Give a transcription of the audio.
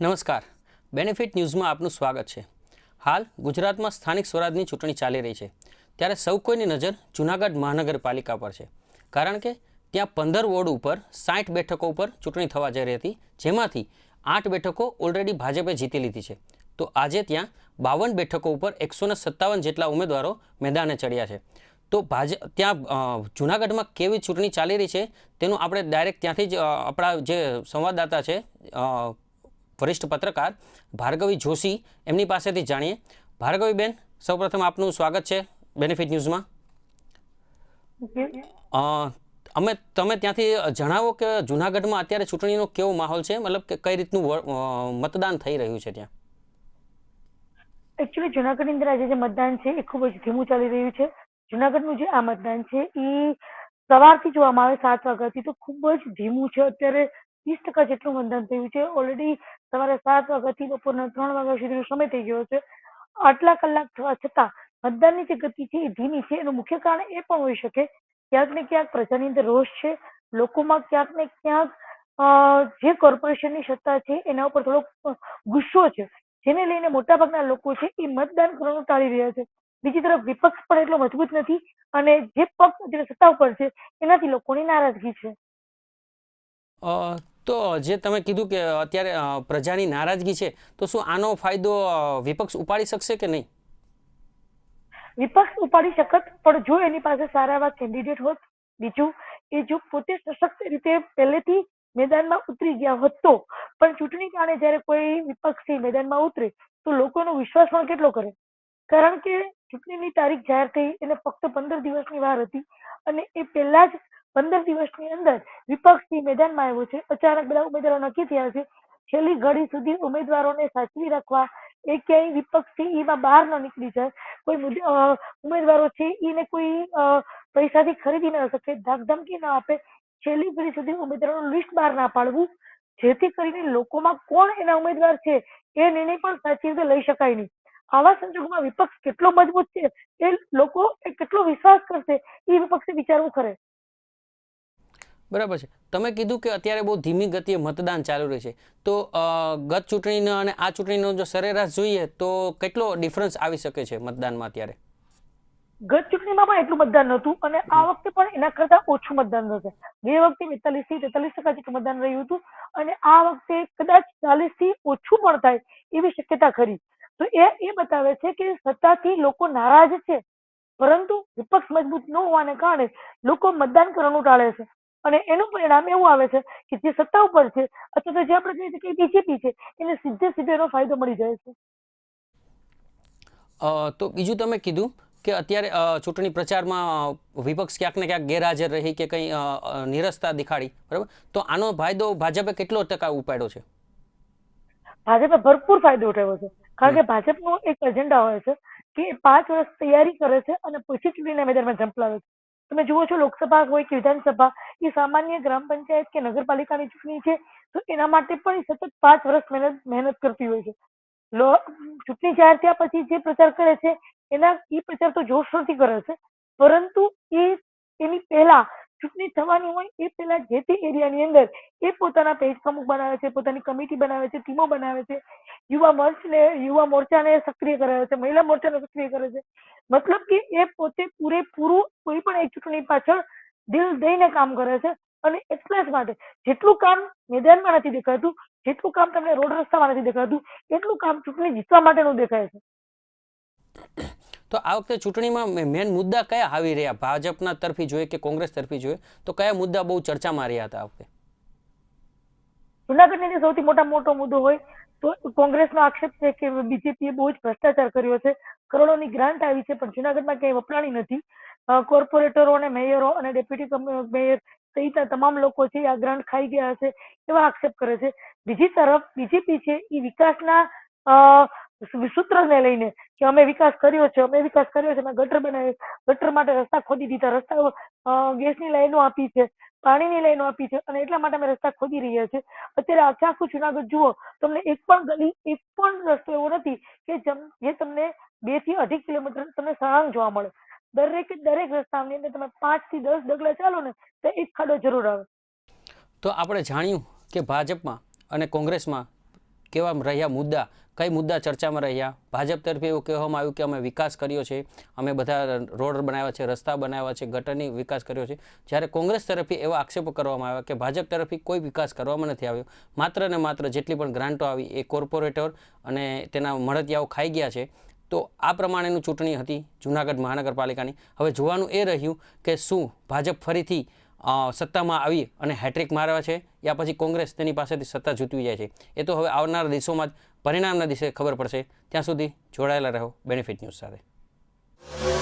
નમસ્કાર. બેનિફિટ ન્યૂઝમાં આપનું સ્વાગત છે. હાલ ગુજરાતમાં સ્થાનિક સ્વરાજની ચૂંટણી ચાલી રહી છે. ત્યારે સૌ કોઈની નજર જૂનાગઢ મહાનગરપાલિકા પર છે. કારણ કે ત્યાં પંદર વોર્ડ ઉપર સાઠ બેઠકો ઉપર ચૂંટણી થવા જઈ રહી હતી. જેમાંથી આઠ બેઠકો ઓલરેડી ભાજપે જીતી લીધી છે. તો આજે ત્યાં બાવન બેઠકો ઉપર એકસો સત્તાવન જેટલા ઉમેદવારો મેદાને ચડ્યા છે. તો ભાજપ ત્યાં જૂનાગઢમાં કેવી ચૂંટણી ચાલી રહી છે તેનું આપણે ડાયરેક્ટ ત્યાંથી જ આપણા જે સંવાદદાતા છે વરિષ્ઠ પત્રકાર ભાર્ગવી જોશી એમની પાસેથી જાણીએ. ભાર્ગવીબેન સૌપ્રથમ આપનું સ્વાગત છે બેનિફિટ ન્યૂઝમાં અમે, તમે ત્યાંથી જણાવો કે જૂનાગઢમાં અત્યારે ચૂંટણીનો કેવો માહોલ છે? મતલબ કે કઈ રીતનું મતદાન થઈ રહ્યું છે ત્યાં? એકચ્યુઅલી જુનાગઢની અંદર આજે જે મતદાન છે એ ખૂબ જ ધીમું ચાલી રહ્યું છે. જુનાગઢનું જે આ મતદાન છે એ સવારથી જોવામાં આવે, સાત વાગ્યાથી તો ખૂબ જ ધીમું છે. અત્યારે ત્રીસ ટકા જેટલું મતદાન થયું છે. ઓલરેડી સવારે સાત વાગ્યાથી બપોરના ત્રણ વાગ્યા સુધીનો સમય થઈ ગયો છે. આટલા કલાક થવા છતાં મતદાનની જે ગતિ છે એ ધીમી છે. એનું મુખ્ય કારણ એ પણ હોઈ શકે ક્યાંક ને ક્યાંક પ્રજાની અંદર રોષ છે. લોકોમાં ક્યાંક ને ક્યાંક જે કોર્પોરેશનની સત્તા છે એના ઉપર થોડોક ગુસ્સો છે. જેને લઈને મોટાભાગના લોકો છે એ મતદાન કરવાનું ટાળી રહ્યા છે. બીજી તરફ વિપક્ષ પણ એટલો મજબૂત નથી અને જે પક્ષ સત્તા ઉપર છે એનાથી લોકોની નારાજગી છે. તો જે તમે કીધું કે અત્યારે પ્રજાની નારાજગી છે, તો શું આનો ફાયદો વિપક્ષ ઉપાડી શકશે કે નહીં? વિપક્ષ ઉપાડી શકત, પણ જો એની પાસે સારા એવા કેન્ડિડેટ હોત, બીજું એ જો પોતે સશક્ત રીતે પહેલેથી મેદાનમાં ઉતરી ગયા હોત તો, પણ ચૂંટણી કારણે જ્યારે કોઈ વિપક્ષી મેદાનમાં ઉતરે, તો લોકોનો વિશ્વાસ પણ કેટલો કરે? કારણ કે ચૂંટણીની તારીખ જાહેર થઈ, એને ફક્ત પંદર દિવસની વાર હતી, અને એ પહેલા જ પંદર દિવસની અંદર વિપક્ષી મેદાનમાં આવ્યો છે. અચાનક બધા ઉમેદવારો નક્કી થયા છે. છેલ્લી ઘડી સુધી ઉમેદવારોને સાચવી રાખવા એ ક્યાંય વિપક્ષથી એમાં બહાર ન નીકળી જાય. કોઈ ઉમેદવારો છે, એને કોઈ પૈસાથી ખરીદી ન શકે, ધાકધમકી ન આપે. છેલ્લી ઘડી સુધી ઉમેદવારોનું લિસ્ટ બહાર ના પાડવું, જેથી કરીને લોકોમાં કોણ એના ઉમેદવાર છે એ નિર્ણય પણ સાચી રીતે લઈ શકાય નહીં. આવા સંજોગોમાં વિપક્ષ કેટલો મજબૂત છે એ લોકો કેટલો વિશ્વાસ કરશે, એ વિપક્ષે વિચારવું ખરે. બરાબર છે. તમે કીધું કે અત્યારે બહુ ધીમી ગતિએ મતદાન ચાલુ રહ્યું છે. તો ગત ચૂંટણીનો અને આ ચૂંટણીનો જો સરેરાશ જોઈએ તો કેટલો ડિફરન્સ આવી શકે છે મતદાનમાં અત્યારે? ગત ચૂંટણીમાં પણ એટલું મતદાન નહોતું અને આ વખતે પણ એના કરતા ઓછું મતદાન થશે. બે વખતે બેતાલીસથી તેતાલીસ ટકા જેટલું મતદાન રહ્યું હતું અને આ વખતે કદાચ ચાલીસથી ઓછું પણ થાય એવી શક્યતા ખરી. તો એ એ બતાવે છે કે સત્તાથી લોકો નારાજ છે. પરંતુ વિપક્ષ મજબૂત ન હોવાને કારણે લોકો મતદાન કરવાનું ટાળે છે. અને એનું પરિણામ એવું આવે છે કે જે સત્તા ઉપર છે અથવા તો જે આપણે કહીએ છીએ કે બીજેપી છે એને સીધે સીધે એનો ફાયદો મળી જાય છે. તો બીજું તમે કીધું કે અત્યારે ચૂંટણી પ્રચારમાં વિપક્ષ ક્યાંક ને ક્યાંક ગેરહાજર રહી કે કંઈ નિરસતા દેખાડી બરાબર? તો આનો ફાયદો ભાજપે કેટલો ટકા ઉપાડ્યો છે? ભાજપે ભરપૂર ફાયદો ઉઠાવ્યો છે. કારણ કે ભાજપનો એક એજન્ડા હોય છે કે પાંચ વર્ષ તૈયારી કરે છે અને પછી ચૂંટણીના મેદાનમાં ઝંપલાવે છે. તમે જુઓ છો લોકસભા હોય કે વિધાનસભા, એ સામાન્ય ગ્રામ પંચાયત કે નગરપાલિકાની ચૂંટણી છે, તો એના માટે પણ સતત પાંચ વર્ષ મહેનત મહેનત કરતી હોય છે. ચૂંટણી જાહેર થયા પછી જે પ્રચાર કરે છે, એના, એ પ્રચાર તો જોરશોરથી કરે છે, પરંતુ એ, એની પહેલા ચૂંટણી થવાની હોય, એ પહેલા જે તે એરિયાની અંદર એ પોતાના પેજ પ્રમુખ બનાવે છે, પોતાની કમિટી બનાવે છે, ટીમો બનાવે છે, યુવા મંચને યુવા મોરચાને સક્રિય કરાવે છે, મહિલા મોરચાને સક્રિય કરે છે. મતલબ કે એ પોતે પૂરેપૂરું ચૂંટણી પાછળ દિલ દઈને કામ કરે છે અને એટલા જ માટે જેટલું કામ મેદાનમાં નથી દેખાતું જેટલું કામ તમને રોડ રસ્તામાં નથી દેખાતું એટલું કામ ચૂંટણી જીતવા માટેનું દેખાય છે. તો આ વખતે ચૂંટણીમાં મેન મુદ્દા કયા આવી રહ્યા? ભાજપના તરફી જોઈએ કે કોંગ્રેસ તરફી જોઈએ? તો કયા મુદ્દા બહુ ચર્ચામાં રહ્યા હતા આ વખતે? જુનાગઢની સૌથી મોટા મોટો મુદ્દો હોય તો કોંગ્રેસનો આક્ષેપ છે કે બીજેપીએ બહુ જ ભ્રષ્ટાચાર કર્યો છે. કરોડોની ગ્રાન્ટ આવી છે પણ જુનાગઢમાં ક્યાંય વપરાણી નથી. કોર્પોરેટરો અને મેયરો અને ડેપ્યુટી મેયર સહિતના તમામ લોકો છે આ ગ્રાન્ટ ખાઈ ગયા છે એવા આક્ષેપ કરે છે. બીજી તરફ બીજેપી છે એ વિકાસના સૂત્રને લઈને કે અમે વિકાસ કર્યો છે, અમે વિકાસ કર્યો છે, અમે ગટર બનાવી ગટર માટે રસ્તા ખોદી દીધા રસ્તા ગેસની લાઈનો આપી છે, પાણીની લાઈનો આપી છે અને એટલા માટે અમે રસ્તા ખોદી રહ્યા છે. અત્યારે આખે આખું જુનાગઢ જુઓ, તમને એક પણ ગલી, એક પણ રસ્તો એવો નથી કે જે તમને બેથી અઢી કિલોમીટર તમને સળંગ જોવા મળે. દરેક દરેક રસ્તાની અંદર તમે પાંચથી દસ ડગલા ચાલો ને, તો એક ખાડો જરૂર આવે. તો આપણે જાણ્યું કે ભાજપમાં અને કોંગ્રેસમાં કેવા રહ્યા મુદ્દા, કઈ મુદ્દા ચર્ચામાં રહ્યા? ભાજપ તરફે એવું કહેવામાં આવ્યું કે અમે વિકાસ કર્યો છે, અમે બધા રોડ બનાવ્યા છે, રસ્તા બનાવ્યા છે, ગટરની વિકાસ કર્યો છે. જ્યારે કોંગ્રેસ તરફથી એવા આક્ષેપો કરવામાં આવ્યા કે ભાજપ તરફથી કોઈ વિકાસ કરવામાં નથી આવ્યો. માત્ર ને માત્ર જેટલી પણ ગ્રાન્ટો આવી એ કોર્પોરેટર અને તેના મળતિયાઓ ખાઈ ગયા છે. તો આ પ્રમાણેનું ચૂંટણી હતી જૂનાગઢ મહાનગરપાલિકાની. હવે જોવાનું એ રહ્યું કે શું ભાજપ ફરીથી સત્તામાં આવી અને હેટ્રિક મારવા છે યા પછી કોંગ્રેસ તેની પાસેથી સત્તા જૂટવી જાય છે. એ તો હવે આવનારા દિવસોમાં જ પરિણામના દિવસે ખબર પડશે. ત્યાં સુધી જોડાયેલા રહો બેનિફિટ ન્યૂઝ સાથે.